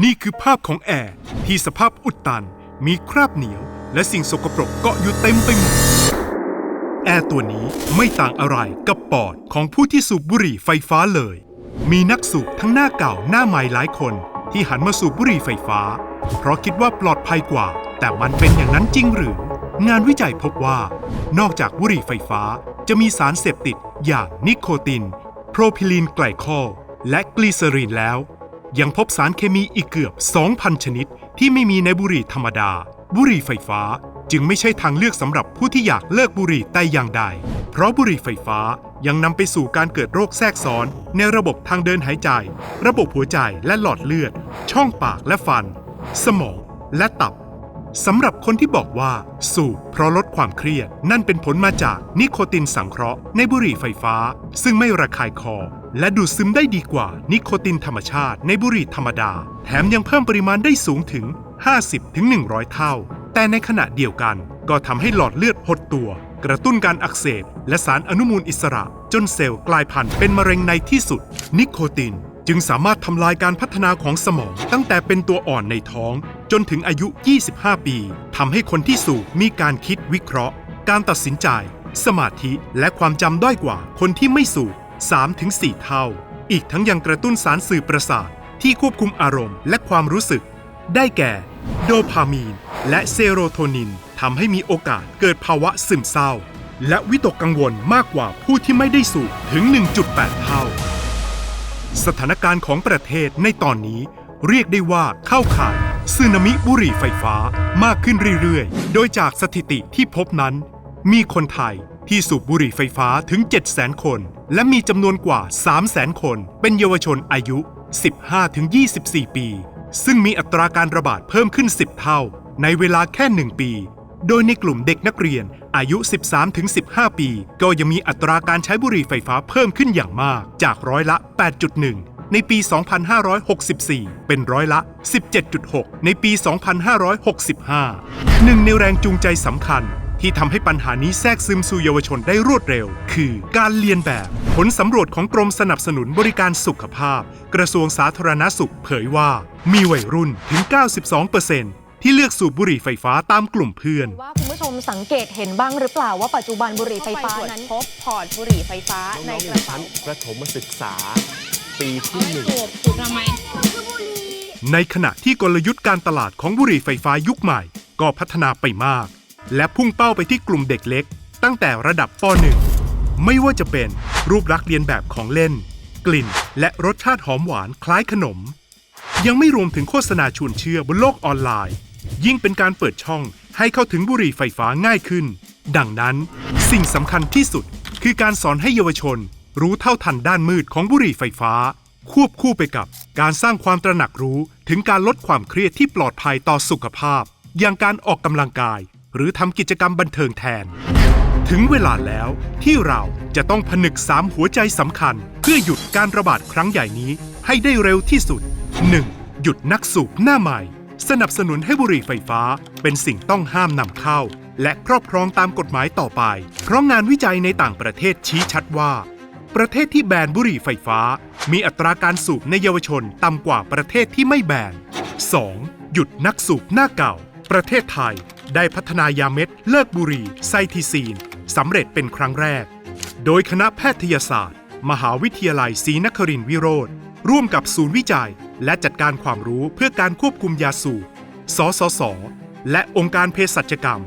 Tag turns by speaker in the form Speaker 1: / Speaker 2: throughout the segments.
Speaker 1: นี่คือภาพของแอร์ที่สภาพอุดตัน มีคราบเหนียว และสิ่งสกปรกเกาะอยู่เต็มไปหมด แอร์ตัวนี้ไม่ต่างอะไรกับปอดของผู้ที่สูบบุหรี่ไฟฟ้าเลย มีนักสูบทั้งหน้าเก่าหน้าใหม่หลายคนที่หันมาสูบบุหรี่ไฟฟ้า เพราะคิดว่าปลอดภัยกว่า แต่มันเป็นอย่างนั้นจริงหรือ งานวิจัยพบว่า นอกจากบุหรี่ไฟฟ้าจะมีสารเสพติดอย่างนิโคติน โพรพิลีนไกลคอลและกลีเซอรีนแล้ว ยังพบสารเคมีอีกเกือบ 2,000 ชนิด ที่ไม่มีในบุหรี่ธรรมดา บุหรี่ไฟฟ้าจึงไม่ใช่ทางเลือกสำหรับผู้ที่อยากเลิกบุหรี่แต่อย่างใด เพราะบุหรี่ไฟฟ้ายังนำไปสู่การเกิดโรคแทรกซ้อน ในระบบทางเดินหายใจ ระบบหัวใจและหลอดเลือด ช่องปากและฟัน สมองและตับสำหรับคนที่บอกว่าสูบเพราะลดความเครียด นั่นเป็นผลมาจากนิโคตินสังเคราะห์ในบุหรี่ไฟฟ้า ซึ่งไม่ระคายคอ และดูดซึมได้ดีกว่านิโคตินธรรมชาติในบุหรี่ธรรมดา แถมยังเพิ่มปริมาณได้สูงถึง 50-100 เท่า แต่ในขณะเดียวกัน ก็ทำให้หลอดเลือดหดตัว กระตุ้นการอักเสบ และสารอนุมูลอิสระ จนเซลล์กลายพันธุ์เป็นมะเร็งในที่สุด นิโคตินจึงสามารถทำลายการพัฒนาของสมอง ตั้งแต่เป็นตัวอ่อนในท้อง จนถึงอายุ 25 ปีทำให้คนที่สูบมีการคิดวิเคราะห์ การตัดสินใจ สมาธิและความจำด้อยกว่าคนที่ไม่สูบ 3-4 เท่า อีกทั้งยังกระตุ้นสารสื่อประสาทที่ควบคุมอารมณ์และความรู้สึก ได้แก่ โดพามีน และเซโรโทนินทำให้มีโอกาสเกิดภาวะซึมเศร้า และวิตกกังวลมากกว่าผู้ที่ไม่ได้สูบถึง 1.8 เท่า สถานการณ์ของประเทศในตอนนี้เรียกได้ว่าเข้าข่ายสึนามิบุหรี่ไฟฟ้ามากขึ้นเรื่อยๆ โดยจากสถิติที่พบนั้น มีคนไทย ที่สูบบุหรี่ไฟฟ้าถึง 700,000 คน และมีจำนวนกว่า 300,000 คน เป็นเยาวชนอายุ 15-24 ปี ซึ่งมีอัตราการระบาดเพิ่มขึ้น 10 เท่า ในเวลาแค่ 1 ปี โดยในกลุ่มเด็กนักเรียนอายุ 13-15 ปี ก็ยังมีอัตราการใช้บุหรี่ไฟฟ้าเพิ่มขึ้นอย่างมาก จากร้อยละ 8.1ในปี 2564 เป็นร้อยละ 17.6 ในปี 2565 หนึ่งในแรงจูงใจสำคัญ ที่ทำให้ปัญหานี้แทรกซึมสู่เยาวชนได้รวดเร็ว คือการเรียนแบบ ผลสำรวจของกรมสนับสนุนบริการสุขภาพ กระทรวงสาธารณสุขเผยว่า มีวัยรุ่นถึง 92%ที่เลือกสูบบุหรี่ไฟฟ้าตามกลุ่มเพื่อน
Speaker 2: ว่าคุณผู้ชมสังเกตเห็นบ้างหรือเปล่าว่าปัจจุบันบุหรี่ไฟฟ้านั้น
Speaker 3: พบพอร์ตบุหรี่ไฟฟ้าใน
Speaker 4: น้องๆ
Speaker 3: ก
Speaker 4: ใน
Speaker 3: ระ
Speaker 4: ชั้
Speaker 3: เป๋าน
Speaker 4: ประถมศึกษา ปีที่หนึ่ง
Speaker 3: สูบสูบทำไม
Speaker 1: ในขณะที่กลยุทธ์การตลาดของบุหรี่ไฟฟ้ายุคใหม่ ก็พัฒนาไปมาก และพุ่งเป้าไปที่กลุ่มเด็กเล็ก ตั้งแต่ระดับป .1 ไม่ว่าจะเป็นรูปลักษณ์เรียนแบบของเล่น กลิ่น และรสชาติหอมหวานคล้ายขนม ยังไม่รวมถึงโฆษณาชวนเชื่อบนโลกออนไลน์ ยิ่งเป็นการเปิดช่องให้เข้าถึงบุหรี่ไฟฟ้าง่ายขึ้น ดังนั้น สิ่งสำคัญที่สุดคือการสอนให้เยาวชน รู้เท่าทันด้านมืดของบุหรี่ไฟฟ้า ควบคู่ไปกับการสร้างความตระหนักรู้ถึงการลดความเครียดที่ปลอดภัยต่อสุขภาพ อย่างการออกกำลังกาย หรือทำกิจกรรมบันเทิงแทน ถึงเวลาแล้วที่เราจะต้องผนึกสามหัวใจสำคัญ เพื่อหยุดการระบาดครั้งใหญ่นี้ให้ได้เร็วที่สุด 1. หยุดนักสูบหน้าใหม่ สนับสนุนให้บุหรี่ไฟฟ้า เป็นสิ่งต้องห้ามนำเข้า และครอบครองตามกฎหมายต่อไป เพราะงานวิจัยในต่างประเทศชี้ชัดว่า ประเทศที่แบนบุหรี่ไฟฟ้า มีอัตราการสูบในเยาวชนต่ำกว่าประเทศที่ไม่แบน 2. หยุดนักสูบหน้าเก่า ประเทศไทย ได้พัฒนายาเม็ดเลิกบุหรี่ไซทิซีนสำเร็จเป็นครั้งแรก โดยคณะแพทยศาสตร์ มหาวิทยาลัยศรีนครินทรวิโรธร่วมกับศูนย์วิจัย และจัดการความรู้เพื่อการควบคุมยาสูบ สสส และองค์การเภสัชกรรม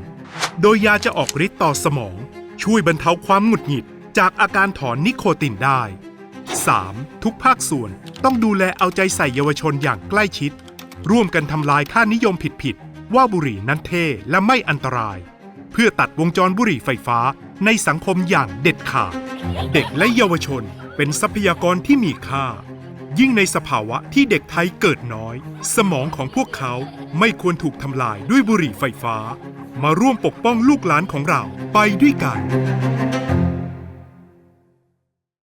Speaker 1: โดยยาจะออกฤทธิ์ต่อสมอง ช่วยบรรเทาความหงุดหงิด จากอาการถอนนิโคตินได้ 3. ทุกภาคส่วนต้องดูแลเอาใจใส่เยาวชนอย่างใกล้ชิด ร่วมกันทำลายค่านิยมผิดๆ ว่าบุหรี่นั้นเท่และไม่อันตราย เพื่อตัดวงจรบุหรี่ไฟฟ้าในสังคมอย่างเด็ดขาด เด็กและเยาวชนเป็นทรัพยากรที่มีค่า ยิ่งในสภาวะที่เด็กไทยเกิดน้อย สมองของพวกเขาไม่ควรถูกทำลายด้วยบุหรี่ไฟฟ้า มาร่วมปกป้องลูกหลานของเราไปด้วยกัน